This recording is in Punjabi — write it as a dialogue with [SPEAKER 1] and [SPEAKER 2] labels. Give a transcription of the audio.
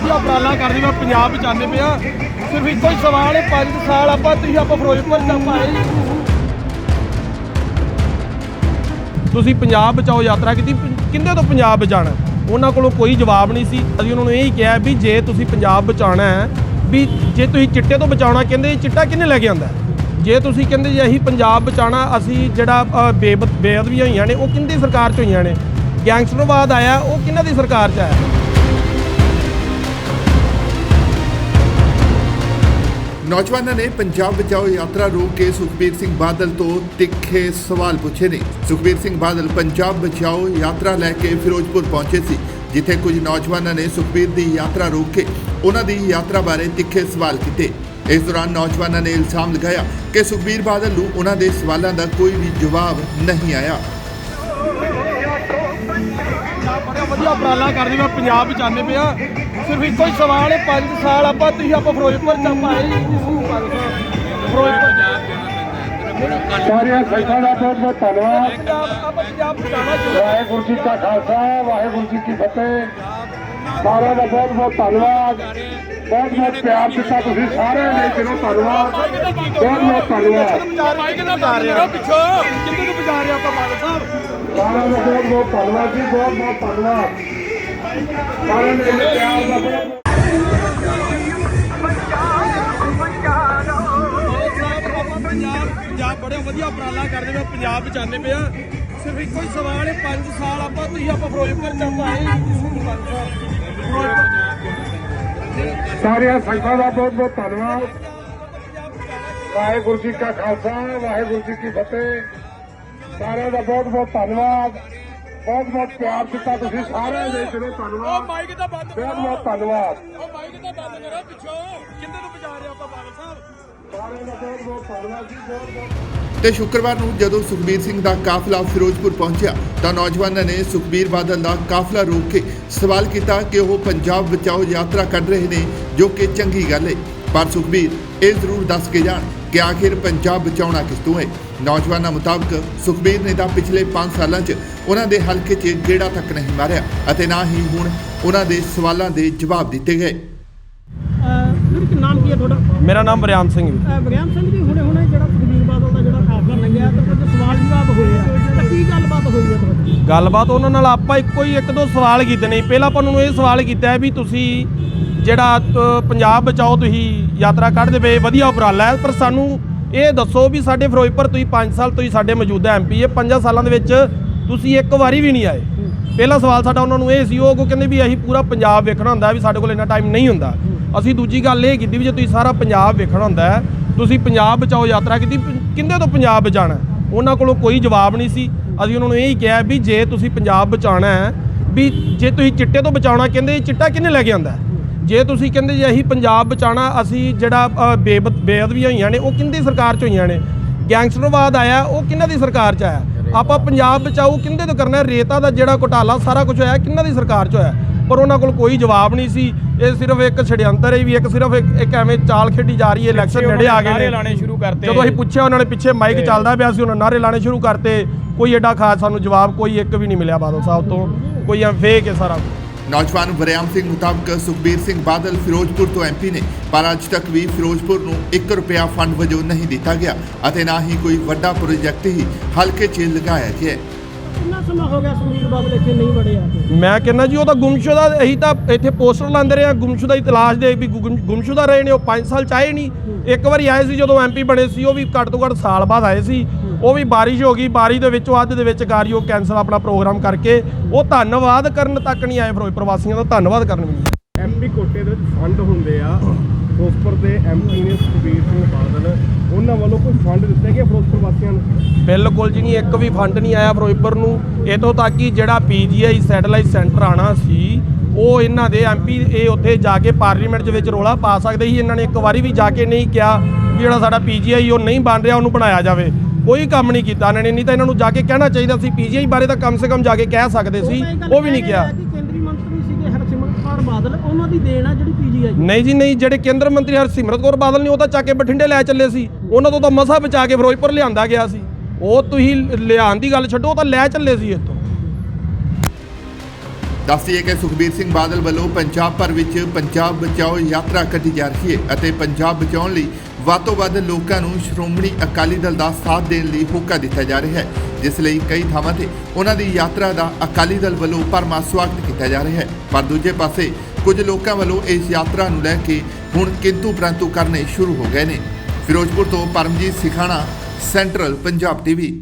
[SPEAKER 1] ਵਧੀਆ ਉਪਰਾਲਾ ਕਰਦੇ ਮੈਂ ਪੰਜਾਬ ਬਚਾਉਂਦੇ ਪਿਆ ਸਿਰਫ ਇੱਕੋ ਹੀ ਸਵਾਲ ਹੈ 5 ਸਾਲ ਆਪਾਂ ਤੁਸੀਂ ਆਪਾਂ ਫਿਰੋਜ਼ਪੁਰ ਚ ਆਪਾਂ ਆਏ। ਤੁਸੀਂ ਪੰਜਾਬ ਬਚਾਓ ਯਾਤਰਾ ਕੀਤੀ ਕਿੰਦੇ ਤੋਂ ਪੰਜਾਬ ਬਚਾਣਾ ਉਹਨਾਂ ਕੋਲੋਂ ਕੋਈ ਜਵਾਬ ਨਹੀਂ ਸੀ। ਅਸੀਂ ਉਹਨਾਂ ਨੂੰ ਇਹ ਹੀ ਕਿਹਾ ਵੀ ਜੇ ਤੁਸੀਂ ਪੰਜਾਬ ਬਚਾਉਣਾ ਹੈ, ਵੀ ਜੇ ਤੁਸੀਂ ਚਿੱਟੇ ਤੋਂ ਬਚਾਉਣਾ, ਕਹਿੰਦੇ ਚਿੱਟਾ ਕਿੰਨੇ ਲੈ ਕੇ ਆਂਦਾ ਜੇ ਤੁਸੀਂ ਕਹਿੰਦੇ ਜੇ ਅਸੀਂ ਪੰਜਾਬ ਬਚਾਉਣਾ, ਅਸੀਂ ਜਿਹੜਾ ਬੇਬ ਬੇਅਦਬੀਆਂ ਹੋਈਆਂ ਨੇ, ਉਹ ਕਿੰਦੀ ਸਰਕਾਰ 'ਚ ਹੋਈਆਂ ਨੇ? ਗੈਂਗਸਟਰਵਾਦ ਆਇਆ, ਉਹ ਕਿਹਨਾਂ ਦੀ ਸਰਕਾਰ 'ਚ ਆਇਆ?
[SPEAKER 2] ਨੌਜਵਾਨਾਂ ਨੇ ਪੰਜਾਬ ਬਚਾਓ ਯਾਤਰਾ ਰੋਕ ਕੇ ਸੁਖਬੀਰ ਸਿੰਘ ਬਾਦਲ ਤੋਂ ਤਿੱਖੇ ਸਵਾਲ ਪੁੱਛੇ ਨੇ। ਸੁਖਬੀਰ ਸਿੰਘ ਬਾਦਲ ਪੰਜਾਬ ਬਚਾਓ ਯਾਤਰਾ ਲੈ ਕੇ ਫਿਰੋਜ਼ਪੁਰ ਪਹੁੰਚੇ ਸੀ, ਜਿੱਥੇ ਕੁਝ ਨੌਜਵਾਨਾਂ ਨੇ ਸੁਖਬੀਰ ਦੀ ਯਾਤਰਾ ਰੋਕ ਕੇ ਉਹਨਾਂ ਦੀ ਯਾਤਰਾ ਬਾਰੇ ਤਿੱਖੇ ਸਵਾਲ ਕੀਤੇ। ਇਸ ਦੌਰਾਨ ਨੌਜਵਾਨਾਂ ਨੇ ਇਲਜ਼ਾਮ ਲਗਾਇਆ ਕਿ ਸੁਖਬੀਰ ਬਾਦਲ ਨੂੰ ਉਹਨਾਂ ਦੇ ਸਵਾਲਾਂ ਦਾ ਕੋਈ ਵੀ ਜਵਾਬ ਨਹੀਂ ਆਇਆ।
[SPEAKER 1] ਵਧੀਆ ਉਪਰਾਲਾ ਕਰਦੇ ਵਾ ਪੰਜਾਬ ਬਚਾਉਂਦੇ ਪਿਆ ਸਿਰਫ ਇੱਕੋ ਹੀ ਸਵਾਲ ਹੈ 5 ਸਾਲ ਆਪਾਂ ਤੁਸੀਂ ਆਪਾਂ ਫਿਰੋਜ਼ਪੁਰ ਚ ਆਪਾਂ ਆਏ
[SPEAKER 3] ਸਾਰੀਆਂ ਸੰਗਤਾਂ ਦਾ ਬਹੁਤ ਬਹੁਤ ਧੰਨਵਾਦ।
[SPEAKER 1] ਆਪਾਂ ਪੰਜਾਬ
[SPEAKER 3] ਵਾਹਿਗੁਰੂ ਜੀ ਕਾ ਖਾਲਸਾ ਵਾਹਿਗੁਰੂ ਜੀ ਕੀ ਫਤਿਹ। ਸਾਰਿਆਂ ਦਾ ਬਹੁਤ ਬਹੁਤ ਧੰਨਵਾਦ। ਬਹੁਤ ਬਹੁਤ ਪਿਆਰ ਦਿੱਤਾ ਤੁਸੀਂ ਸਾਰਿਆਂ ਨੇ ਦਿਲੋਂ ਧੰਨਵਾਦ। ਬਹੁਤ ਬਹੁਤ ਧੰਨਵਾਦ।
[SPEAKER 1] ਮਾਈਕ ਦਾ ਬਚਾ ਰਿਹਾ ਪਿੱਛੋਂ ਕਿੰਨੇ ਨੂੰ ਬਚਾ ਰਿਹਾ ਆਪਾਂ ਬਾਦਲ ਸਾਹਿਬ
[SPEAKER 3] ਸਾਰਿਆਂ ਦਾ ਬਹੁਤ ਬਹੁਤ ਧੰਨਵਾਦ ਜੀ ਬਹੁਤ ਬਹੁਤ ਧੰਨਵਾਦ।
[SPEAKER 1] ਪੰਜਾਬ ਬੜੇ ਵਧੀਆ ਉਪਰਾਲਾ ਕਰਦੇ ਵਾ ਪੰਜਾਬ ਬਚਾਉਂਦੇ ਪਿਆ ਸਿਰਫ ਇੱਕੋ ਹੀ ਸਵਾਲ ਹੈ 5 ਸਾਲ ਆਪਾਂ ਤੁਸੀਂ ਆਪਾਂ ਫਿਰੋਜ਼ਪੁਰ ਚ ਆਪਾਂ ਆਏ
[SPEAKER 3] ਸਾਰੀਆਂ ਸੰਗਤਾਂ ਦਾ ਬਹੁਤ ਬਹੁਤ ਧੰਨਵਾਦ। ਵਾਹਿਗੁਰੂ ਜੀ ਕਾ ਖਾਲਸਾ, ਵਾਹਿਗੁਰੂ ਜੀ ਕੀ ਫਤਿਹ। ਸਾਰਿਆਂ ਦਾ ਬਹੁਤ ਬਹੁਤ ਧੰਨਵਾਦ। ਬਹੁਤ ਬਹੁਤ ਪਿਆਰ ਦਿੱਤਾ ਤੁਸੀਂ ਸਾਰਿਆਂ ਨੇ ਦਿਲੋਂ ਧੰਨਵਾਦ।
[SPEAKER 1] ਮਾਈਕ ਦਾ ਬੰਦ
[SPEAKER 3] ਬਹੁਤ ਬਹੁਤ ਧੰਨਵਾਦ।
[SPEAKER 1] ਉਹ ਮਾਈਕ ਦਾ ਬੰਦ ਕਰੋ ਪਿੱਛੋਂ। ਕਿੰਨੇ ਨੂੰ ਬਚਾ ਰਿਹਾ ਆਪਾਂ ਬਾਦਲ ਸਾਹਿਬ?
[SPEAKER 3] ਸਾਰਿਆਂ ਦਾ ਬਹੁਤ ਬਹੁਤ ਧੰਨਵਾਦ ਜੀ ਬਹੁਤ ਬਹੁਤ
[SPEAKER 2] ਤੇ ਸ਼ੁੱਕਰਵਾਰ ਨੂੰ ਜਦੋਂ ਸੁਖਬੀਰ ਸਿੰਘ ਦਾ ਕਾਫਲਾ ਫਿਰੋਜ਼ਪੁਰ ਪਹੁੰਚਿਆ ਤਾਂ ਨੌਜਵਾਨਾਂ ਨੇ ਸੁਖਬੀਰ ਬਾਦਲ ਦਾ ਕਾਫਲਾ ਰੋਕ ਕੇ ਸਵਾਲ ਕੀਤਾ ਕਿ ਉਹ ਪੰਜਾਬ ਬਚਾਓ ਯਾਤਰਾ ਕੱਢ ਰਹੇ ਨੇ ਜੋ ਕਿ ਚੰਗੀ ਗੱਲ ਹੈ ਪਰ ਸੁਖਬੀਰ ਇਹ ਜ਼ਰੂਰ ਦੱਸ ਕੇ ਜਾਣ। ਕਿ ਆਖਿਰ ਪੰਜਾਬ ਬਚਾਉਣਾ ਕਿਸ ਤੋਂ ਹੈ? ਨੌਜਵਾਨਾਂ ਮੁਤਾਬਕ ਸੁਖਬੀਰ ਨੇ ਤਾਂ ਪਿਛਲੇ 5 ਸਾਲਾਂ 'ਚ ਉਹਨਾਂ ਦੇ ਹਲਕੇ 'ਚ ਗੇੜਾ ਤੱਕ ਨਹੀਂ ਮਾਰਿਆ ਅਤੇ ਨਾ ਹੀ ਹੁਣ ਉਹਨਾਂ ਦੇ ਸਵਾਲਾਂ ਦੇ ਜਵਾਬ ਦਿੱਤੇ ਗਏ।
[SPEAKER 4] ਵੀਰ ਕੀ ਨਾਮ ਕੀ ਹੈ ਤੁਹਾਡਾ?
[SPEAKER 1] ਮੇਰਾ ਨਾਮ ਬਰਿਆਮ ਸਿੰਘ
[SPEAKER 4] ਅਹ ਬਰਿਆਮ ਸਿੰਘ ਜੀ ਹੁਣੇ ਹੁਣੇ ਜਿਹੜਾ ਸੁਖਬੀਰ ਬਾਦਲ ਦਾ ਜਿਹੜਾ ਕਾਫਲਾ ਲੰਘਿਆ ਤੇ ਕੁਝ ਸਵਾਲ ਜਵਾਬ ਹੋਏ ਆ। ਤਾਂ ਕੀ ਗੱਲਬਾਤ ਹੋਈ ਹੈ ਤੁਹਾਡੀ
[SPEAKER 1] ਗੱਲਬਾਤ ਉਹਨਾਂ ਨਾਲ ਆਪਾਂ ਇੱਕੋ ਹੀ ਇੱਕ ਦੋ ਸਵਾਲ ਕੀਤੇ ਨੇ। ਪਹਿਲਾਂ ਆਪਾਂ ਉਹਨਾਂ ਨੂੰ ਇਹ ਸਵਾਲ ਕੀਤਾ ਹੈ ਵੀ ਤੁਸੀਂ ਜਿਹੜਾ ਪੰਜਾਬ ਬਚਾਓ ਤੁਸੀਂ ਯਾਤਰਾ ਕੱਢਦੇ ਪਏ, ਵਧੀਆ ਉਪਰਾਲਾ ਹੈ। ਪਰ ਸਾਨੂੰ ਇਹ ਦੱਸੋ ਵੀ ਸਾਡੇ ਫਿਰੋਜ਼ਪੁਰ ਤੁਸੀਂ 5 ਸਾਲ ਤੋਂ ਹੀ ਸਾਡੇ ਮੌਜੂਦਾ ਐਮਪੀ ਹੈ। 5 ਸਾਲਾਂ ਦੇ ਵਿੱਚ ਤੁਸੀਂ ਇੱਕ ਵਾਰੀ ਵੀ ਨਹੀਂ ਆਏ। ਪਹਿਲਾ ਸਵਾਲ ਸਾਡਾ ਉਹਨਾਂ ਨੂੰ ਇਹ ਸੀ, ਉਹ ਕਹਿੰਦੇ ਵੀ ਅਸੀਂ ਪੂਰਾ ਪੰਜਾਬ ਵੇਖਣਾ ਹੁੰਦਾ ਵੀ ਸਾਡੇ ਕੋਲ ਇੰਨਾ ਟਾਈਮ ਨਹੀਂ ਹੁੰਦਾ। ਅਸੀਂ ਦੂਜੀ ਗੱਲ ਇਹ ਕੀਤੀ ਵੀ ਜੇ ਤੁਸੀਂ ਸਾਰਾ ਪੰਜਾਬ ਵੇਖਣਾ ਹੁੰਦਾ ਤੁਸੀਂ ਪੰਜਾਬ ਬਚਾਓ ਯਾਤਰਾ ਕੀਤੀ ਕਿੰਦੇ ਤੋਂ ਪੰਜਾਬ ਬਚਾਣਾ ਉਹਨਾਂ ਕੋਲੋਂ ਕੋਈ ਜਵਾਬ ਨਹੀਂ ਸੀ। ਅਸੀਂ ਉਹਨਾਂ ਨੂੰ ਇਹ ਹੀ ਕਿਹਾ ਵੀ ਜੇ ਤੁਸੀਂ ਪੰਜਾਬ ਬਚਾਉਣਾ ਹੈ, ਵੀ ਜੇ ਤੁਸੀਂ ਚਿੱਟੇ ਤੋਂ ਬਚਾਉਣਾ, ਕਹਿੰਦੇ ਚਿੱਟਾ ਕਿੰਨੇ ਲੈ ਕੇ ਆਂਦਾ ਜੇ ਤੁਸੀਂ ਕਹਿੰਦੇ ਜੇ ਅਸੀਂ ਪੰਜਾਬ ਬਚਾਉਣਾ ਅਸੀਂ ਜਿਹੜਾ ਅ, ਬੇਬ ਬੇਅਦਬੀਆਂ ਹੋਈਆਂ ਨੇ ਉਹ ਕਿੰਦੀ ਸਰਕਾਰ 'ਚ ਹੋਈਆਂ ਨੇ? ਗੈਂਗਸਟਰਵਾਦ ਆਇਆ ਉਹ ਕਿਹਨਾਂ ਦੀ ਸਰਕਾਰ 'ਚ ਆਇਆ? ਆਪਾਂ ਪੰਜਾਬ ਬਚਾਓ ਕਿੰਦੇ ਤੋਂ ਕਰਨਾ? ਰੇਤਾ ਦਾ ਜਿਹੜਾ ਘੁਟਾਲਾ ਸਾਰਾ ਕੁਝ ਹੋਇਆ ਕਿਹਨਾਂ ਦੀ ਸਰਕਾਰ 'ਚ ਹੋਇਆ? ਪਰ ਉਹਨਾਂ ਕੋਲ ਕੋਈ ਜਵਾਬ ਨਹੀਂ ਸੀ। ਇਹ ਸਿਰਫ ਇੱਕ ਛੜਯੰਤਰ ਹੈ ਵੀ ਇੱਕ ਸਿਰਫ ਇੱਕ ਐਵੇਂ ਚਾਲ ਖੇਡੀ ਜਾ ਰਹੀ ਹੈ ਇਲੈਕਸ਼ਨ ਨੇੜੇ ਆ ਗਏ ਨੇ।
[SPEAKER 5] ਲਾਣੇ ਸ਼ੁਰੂ ਕਰਤੇ।
[SPEAKER 1] ਜਦੋਂ ਅਸੀਂ ਪੁੱਛਿਆ ਉਹਨਾਂ ਨੇ ਪਿੱਛੇ ਮਾਈਕ ਚੱਲਦਾ ਪਿਆ ਸੀ ਉਹਨਾਂ ਨਾਰੇ ਲਾਣੇ ਸ਼ੁਰੂ ਕਰਤੇ। ਕੋਈ ਐਡਾ ਖਾਸ ਸਾਨੂੰ ਜਵਾਬ ਕੋਈ ਇੱਕ ਵੀ ਨਹੀਂ ਮਿਲਿਆ ਬਾਦਲ ਸਾਹਿਬ ਤੋਂ। ਕੋਈ ਐ ਫੇਕ ਹੈ ਸਾਰਾ
[SPEAKER 2] ਨੌਜਵਾਨ ਵਰਿਆਮ ਸਿੰਘ ਮੁਤਾਬਕ ਸੁਖਬੀਰ ਸਿੰਘ ਬਾਦਲ ਫਿਰੋਜ਼ਪੁਰ ਤੋਂ ਐਮਪੀ ਨੇ ਪਰ ਅੱਜ ਤੱਕ ਵੀ ਫਿਰੋਜ਼ਪੁਰ ਨੂੰ 1 ਰੁਪਿਆ ਫੰਡ ਵਜੋਂ ਨਹੀਂ ਦਿੱਤਾ ਗਿਆ ਅਤੇ ਨਾ ਹੀ ਕੋਈ ਵੱਡਾ ਪ੍ਰੋਜੈਕਟ ਹੀ ਹਲਕੇ 'ਚ ਲਗਾਇਆ ਗਿਆ ਹੈ।
[SPEAKER 4] ਕਿੰਨਾ ਸਮਾਂ ਹੋ ਗਿਆ ਸੁਖਬੀਰ ਬਾਦਲ ਇੱਥੇ ਨਹੀਂ ਵੜੇ ਆ ਕੇ?
[SPEAKER 1] ਮੈਂ ਕਹਿੰਦਾ ਜੀ ਉਹ ਤਾਂ ਗੁੰਮਸ਼ੁਦਾ ਅਸੀਂ ਤਾਂ ਇੱਥੇ ਪੋਸਟਰ ਲਾਉਂਦੇ ਰਹੇ ਆ ਗੁੰਮਸ਼ੁਦਾ ਦੀ ਤਲਾਸ਼ ਦੇ ਵੀ ਗੁੰਮ- ਗੁੰਮਸ਼ੁਦਾ ਰਹੇ ਨੇ ਉਹ 5 ਸਾਲ ਚਾਹੇ ਨਹੀਂ। ਇੱਕ ਵਾਰੀ ਆਏ ਸੀ ਜਦੋਂ ਐਮਪੀ ਬਣੇ ਸੀ ਉਹ ਵੀ ਘੱਟ ਤੋਂ ਘੱਟ ਸਾਲ ਬਾਅਦ ਆਏ ਸੀ। ਉਹ ਵੀ ਬਾਰਿਸ਼ ਹੋ ਗਈ ਬਾਰਿਸ਼ ਦੇ ਵਿੱਚੋਂ ਅੱਧ ਦੇ ਵਿੱਚ ਕਾਰਿਓ ਕੈਂਸਲ ਆਪਣਾ ਪ੍ਰੋਗਰਾਮ ਕਰਕੇ ਉਹ ਧੰਨਵਾਦ ਕਰਨ ਤੱਕ ਨਹੀਂ ਆਏ ਫਿਰੋਜ਼ਪੁਰ ਵਾਸੀਆਂ ਦਾ ਧੰਨਵਾਦ ਕਰਨ ਵੀ।
[SPEAKER 5] ਐਮਪੀ ਕੋਟੇ ਦੇ ਵਿੱਚ ਫੰਡ ਹੁੰਦੇ ਆ ਫਿਰੋਜ਼ਪੁਰ ਦੇ ਐਮਪੀ ਨੇ ਸੁਖਬੀਰ ਸਿੰਘ ਬਾਦਲ ਉਹਨਾਂ ਵੱਲੋਂ ਕੋਈ ਫੰਡ ਦਿੱਤੇ ਗਏ ਫਿਰੋਜ਼ਪੁਰ ਵਾਸੀਆਂ ਨੂੰ?
[SPEAKER 1] ਬਿਲਕੁਲ ਜੀ ਨਹੀਂ ਇੱਕ ਵੀ ਫੰਡ ਨਹੀਂ ਆਇਆ ਫਿਰੋਜ਼ਪੁਰ ਨੂੰ। ਇਤੋਂ ਤੱਕ ਕਿ ਜਿਹੜਾ ਪੀਜੀਆਈ ਸੈਟੇਲਾਈਟ ਸੈਂਟਰ ਆਣਾ ਸੀ ਉਹ ਇਹਨਾਂ ਦੇ ਐਮਪੀ ਇਹ ਉੱਥੇ ਜਾ ਕੇ ਪਾਰਲੀਮੈਂਟ ਦੇ ਵਿੱਚ ਰੋਲਾ ਪਾ ਸਕਦੇ ਸੀ। ਇਹਨਾਂ ਨੇ ਇੱਕ ਵਾਰੀ ਵੀ ਜਾ ਕੇ ਨਹੀਂ ਕਿਹਾ ਵੀ ਜਿਹੜਾ ਸਾਡਾ ਪੀਜੀਆਈ ਉਹ ਨਹੀਂ ਬਣ ਰਿਹਾ ਉਹਨੂੰ ਬਣਾਇਆ ਜਾਵੇ। ਕੋਈ ਕੰਮ ਨਹੀਂ ਕੀਤਾ ਇਹਨਾਂ ਨੇ ਨਹੀਂ ਤਾਂ ਇਹਨਾਂ ਨੂੰ ਜਾ ਕੇ ਕਹਿਣਾ ਚਾਹੀਦਾ ਸੀ ਪੀਜੀਆਈ ਬਾਰੇ ਤਾਂ ਕਮ ਸੇ ਕਮ ਜਾ ਕੇ ਕਹਿ ਸਕਦੇ ਸੀ ਉਹ ਵੀ ਨਹੀਂ
[SPEAKER 4] ਕਹਿ
[SPEAKER 1] ਕਿਹਾ।
[SPEAKER 4] ਰਹੇ ਆ ਕਿ ਕੇਂਦਰੀ ਮੰਤਰੀ ਸੀਗੇ ਹਰਸਿਮਰਤ ਕੌਰ ਬਾਦਲ ਉਹਨਾਂ ਦੀ ਦੇਣ ਆ ਜਿਹੜੀ ਪੀਜੀਆਈ
[SPEAKER 1] ਨਹੀਂ ਜੀ ਨਹੀਂ ਜਿਹੜੇ ਕੇਂਦਰ ਮੰਤਰੀ ਹਰਸਿਮਰਤ ਕੌਰ ਬਾਦਲ ਨੇ ਉਹ ਤਾਂ ਚੱਕ ਕੇ ਬਠਿੰਡੇ ਲੈ ਚੱਲੇ ਸੀ। ਉਹਨਾਂ ਤੋਂ ਤਾਂ ਮਸਾ ਬਚਾ ਕੇ ਫਿਰੋਜ਼ਪੁਰ ਲਿਆਂਦਾ ਗਿਆ ਸੀ। ਉਹ ਤੁਸੀਂ ਲਿਆਉਣ ਦੀ ਗੱਲ ਛੱਡੋ ਉਹ ਤਾਂ ਲੈ ਚੱਲੇ ਸੀ ਇੱਥੋਂ।
[SPEAKER 2] ਦੱਸੀਏ ਕਿ ਸੁਖਬੀਰ ਸਿੰਘ ਬਾਦਲ ਵੱਲੋਂ ਪੰਜਾਬ ਭਰ ਵਿੱਚ ਪੰਜਾਬ ਬਚਾਓ ਯਾਤਰਾ ਕੱਢੀ ਜਾ ਰਹੀ ਹੈ ਅਤੇ ਪੰਜਾਬ ਬਚਾਉਣ ਲਈ ਵੱਧ ਤੋਂ ਵੱਧ ਲੋਕਾਂ ਨੂੰ ਸ਼੍ਰੋਮਣੀ ਅਕਾਲੀ ਦਲ ਦਾ ਸਾਥ ਦੇਣ ਲਈ ਹੋਕਾ ਦਿੱਤਾ ਜਾ ਰਿਹਾ ਹੈ, ਜਿਸ ਲਈ ਕਈ ਥਾਵਾਂ ਤੇ ਉਹਨਾਂ ਦੀ ਯਾਤਰਾ ਦਾ ਅਕਾਲੀ ਦਲ ਵੱਲੋਂ ਭਰਮਾ ਸਵਾਗਤ ਕੀਤਾ ਜਾ ਰਿਹਾ ਹੈ। ਪਰ ਦੂਜੇ ਪਾਸੇ, ਕੁਝ ਲੋਕਾਂ ਵੱਲੋਂ ਇਸ ਯਾਤਰਾ ਨੂੰ ਲੈ ਕੇ ਹੁਣ ਕਿੰਤੂ ਪ੍ਰੰਤੂ ਕਰਨੇ ਸ਼ੁਰੂ ਹੋ ਗਏ ਨੇ। ਫਿਰੋਜ਼ਪੁਰ ਤੋਂ ਪਰਮਜੀਤ ਸਿਖਾਣਾ, ਸੈਂਟਰਲ ਪੰਜਾਬ ਟੀਵੀ।